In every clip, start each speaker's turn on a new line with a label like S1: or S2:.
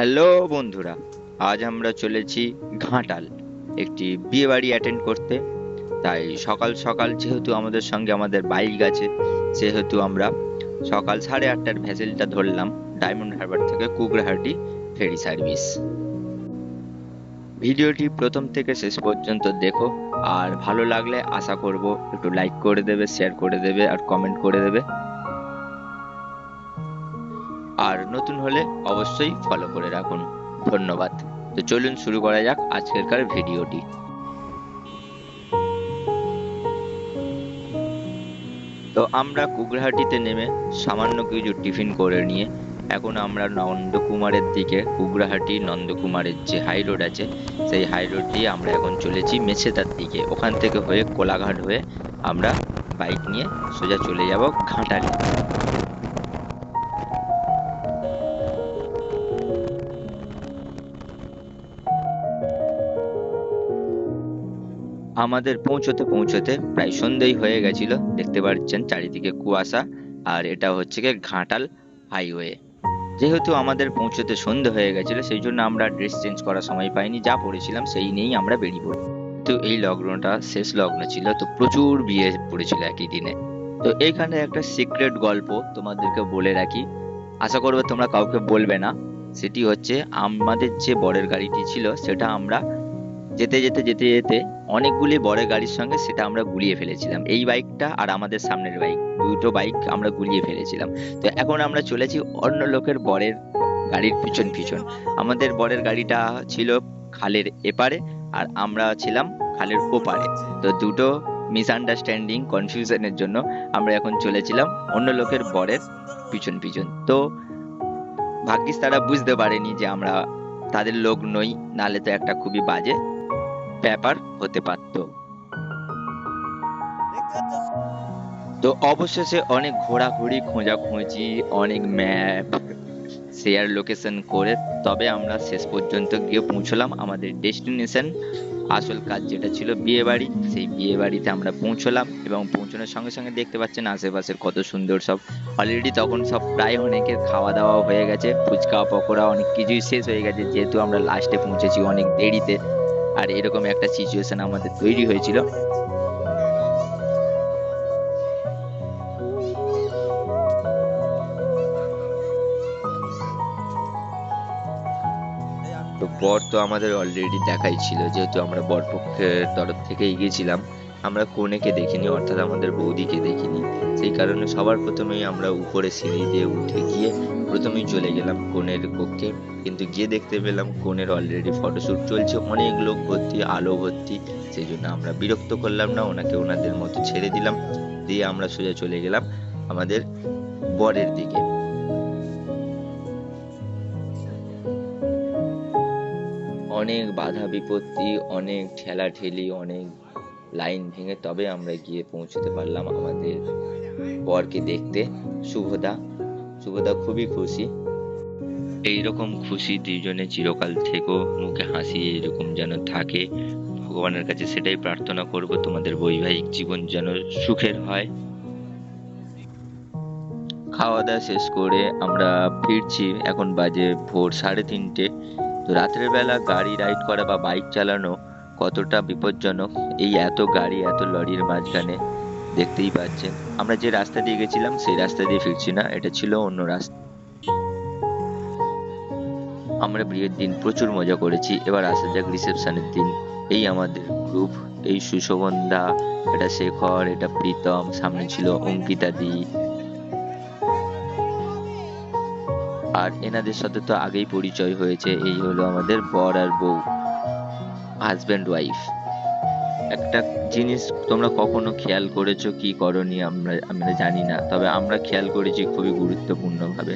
S1: Hello বন্ধুরা, আজ আমরা চলেছি ঘাটাল, একটি বিয়ে বাড়ি অ্যাটেন্ড করতে। তাই সকাল সকাল যেহেতু আমাদের সঙ্গে আমাদের বাইক আছে, সেহেতু আমরা সকাল সাড়ে আটটার ভ্যাসেলটা ধরলাম, ডায়মন্ড হারবার থেকে কুগরাহাটি ফেরি সার্ভিস। ভিডিওটি প্রথম থেকে শেষ পর্যন্ত দেখো, আর ভালো লাগলে আশা করব একটু লাইক করে দেবে শেয়ার করে দেবে, আর কমেন্ট করে দেবে। আর নতুন হলে অবশ্যই ফলো করে রাখুন। ধন্যবাদ। তো চলুন শুরু করা যাক আজকেরকার ভিডিওটি। তো আমরা কুগরাহাটিতে নেমে সামান্য কিছু টিফিন করে নিয়ে এখন আমরা নন্দকুমারের দিকে কুগরাহাটি নন্দকুমারের যে হাই রোড আছে, সেই হাই রোড দিয়ে আমরা এখন চলেছি মেছেদার দিকে। ওখান থেকে হয়ে কোলাঘাট হয়ে আমরা বাইক নিয়ে সোজা চলে যাব ঘাটালে। আমাদের পৌঁছতে পৌঁছতে প্রায় সন্ধ্যেই হয়ে গেছিল। দেখতে পাচ্ছেন চারিদিকে কুয়াশা, আর এটা হচ্ছে গিয়ে ঘাটাল হাইওয়ে। যেহেতু আমাদের পৌঁছতে সন্ধে হয়ে গেছিল, সেই জন্য আমরা ড্রেস চেঞ্জ করার সময় পাইনি, যা পড়েছিলাম সেই নিয়েই আমরা বেরিয়ে পড়ি। তো এই লগ্নটা শেষ লগ্ন ছিল, তো প্রচুর বিয়ে পড়েছিল একই দিনে। তো এইখানে একটা সিক্রেট গল্প তোমাদেরকে বলে রাখি। আশা করব তোমরা কাউকে বলবে না। সেটি হচ্ছে, আমাদের যে বরের গাড়িটি ছিল, সেটা আমরা যেতে যেতে যেতে যেতে অনেকগুলি বড় গাড়ির সঙ্গে সেটা আমরা গুলিয়ে ফেলেছিলাম। এই বাইকটা আর আমাদের সামনের বাইক, দুটো বাইক আমরা গুলিয়ে ফেলেছিলাম। তো এখন আমরা চলেছি অন্য লোকের বরের গাড়ির পিছন পিছন। আমাদের বরের গাড়িটা ছিল খালের এপারে আর আমরা ছিলাম খালের ওপারে। তো দুটো মিসআন্ডারস্ট্যান্ডিং কনফিউশনের জন্য আমরা এখন চলেছিলাম অন্য লোকের বরের পিছন পিছন। তো ভাগ্যিস তারা বুঝতে পারেনি যে আমরা তাদের লোক নই, নালে তো একটা খুবই বাজে ব্যাপার হতে পারত। তো অবশেষে অনেক ঘোরাঘুরি, খোঁজাখুঁজি, অনেক ম্যাপ শেয়ার লোকেশন করে তবে আমরা শেষ পর্যন্ত গিয়ে পৌঁছলাম আমাদের ডেস্টিনেশন আসল কাজ যেটা ছিল বিয়ে বাড়ি সেই বিয়ে বাড়িতে আমরা পৌঁছলাম এবং পৌঁছানোর সঙ্গে সঙ্গে দেখতে পাচ্ছেন আশেপাশের কত সুন্দর সব। অলরেডি তখন সব প্রায় অনেকের খাওয়া দাওয়া হয়ে গেছে, ফুচকা, পকোড়া অনেক কিছুই শেষ হয়ে গেছে। যেহেতু আমরা লাস্টে পৌঁছেছি অনেক দেরিতে আর এরকম একটা সিচুয়েশন আমাদের তৈরি হয়েছিল। তো বর তো আমাদের অলরেডি দেখাই ছিল, যেহেতু আমরা বরপক্ষের তরফ থেকেই এগিয়েছিলাম আমরা কনেকে দেখিনি, অর্থাৎ আমাদের বৌদিকে দেখিনি। সেই কারণে সবার প্রথমেই আমরা উপরে সিঁড়ি দিয়ে উঠে গিয়ে প্রথমেই চলে গেলাম কনের কক্ষে কিন্তু গিয়ে দেখতে পেলাম কনের অলরেডি ফটোশ্যুট চলছে, অনেক লোক ভর্তি, আলো ভর্তি। সেই জন্য আমরা বিরক্ত করলাম না, ওনাকে ওনাদের মতো ছেড়ে দিলাম। দিয়ে আমরা সোজা চলে গেলাম আমাদের বরের দিকে। অনেক বাধা বিপত্তি, অনেক ঠেলাঠেলি, অনেক লাইন ভেঙে তবে আমরা গিয়ে পৌঁছতে পারলাম আমাদের বরকে দেখতে। শুভদা শুভদা খুবই খুশি। এইরকম খুশি দুইজনে চিরকাল থেকো মুখে হাসি এরকম যেন থাকে। ভগবানের কাছে সেটাই প্রার্থনা করব তোমাদের বৈবাহিক জীবন যেন সুখের হয়। খাওয়া দাওয়া শেষ করে আমরা ফিরছি এখন বাজে ভোর সাড়ে তিনটে। তো রাতের বেলা গাড়ি রাইড করা বা বাইক চালানো কতটা বিপজ্জনক এই এত গাড়ি, এত লরির মাঝখানে দেখতেই পাচ্ছেন। আমরা যে রাস্তা দিয়ে গেছিলাম, সেই রাস্তা দিয়ে ফিরছি না, এটা ছিল অন্য রাস্তা। আমরা বিয়ের দিন প্রচুর মজা করেছি, এবার আসা যাক রিসেপশনের দিন। এই আমাদের গ্রুপ এই সুশোভনদা, এটা শেখর, এটা প্রীতম, সামনে ছিল অঙ্কিতা দি। আর এনাদের সাথে তো আগেই পরিচয় হয়েছে, এই হলো আমাদের বর আর বউ। হাজব্যান্ড ওয়াইফ একটা জিনিস তোমরা কখনো খেয়াল করেছ কি করনি আমরা আমরা জানি না, তবে আমরা খেয়াল করেছি খুবই গুরুত্বপূর্ণ ভাবে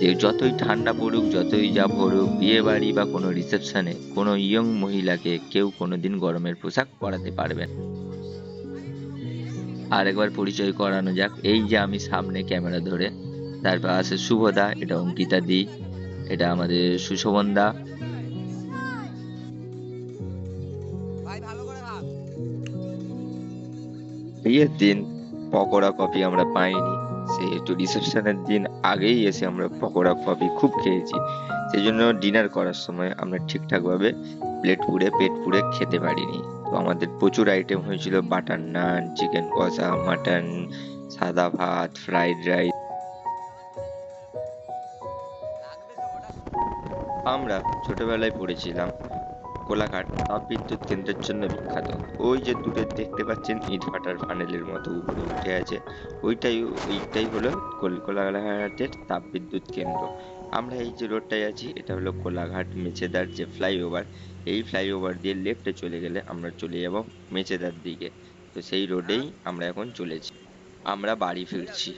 S1: যে যতই ঠান্ডা পড়ুক, যতই যা পড়ুক বিয়ে বাড়ি বা কোনো রিসেপশনে কোনো ইয়ং মহিলাকে কেউ কোনোদিন গরমের পোশাক পরাতে পারবে না। আর একবার পরিচয় করানো যাক, এই যে আমি সামনে ক্যামেরা ধরে তারপর আছে শুভদা, এটা অঙ্কিতা দি, এটা আমাদের সুশোভন দা বিয়ের দিন পকোড়া কফি আমরা পাইনি। সেহেতু রিসেপশনের দিন আগেই এসে আমরা পকোড়া পপি খুব খেয়েছি। সেই জন্য ডিনার করার সময় আমরা ঠিকঠাকভাবে প্লেট পুড়ে পেট পুড়ে খেতে পারিনি। তো আমাদের প্রচুর আইটেম হয়েছিল butter naan chicken kosha mutton সাদা ভাত ফ্রাইড রাইস আমরা ছোটবেলায় পড়েছিলাম। কোলাঘাট তাপবিদ্যুৎ কেন্দ্রের জন্য বিখ্যাত। ওই যে দূরে দেখতে পাচ্ছেন ইট ভাটার ফানেলের মতো উপরে উঠে আছে। ওইটাই ওইটাই হলো কোল- কোলাঘাটের তাপবিদ্যুৎ কেন্দ্র। আমরা এই যে রোডটায় আছি, এটা হলো কোলাঘাট মেচেদার যে ফ্লাইওভার এই ফ্লাইওভার দিয়ে লেফটে চলে গেলে আমরা চলে যাব মেচেদার দিকে। তো সেই রোডেই আমরা এখন চলেছি। আমরা বাড়ি ফিরছি।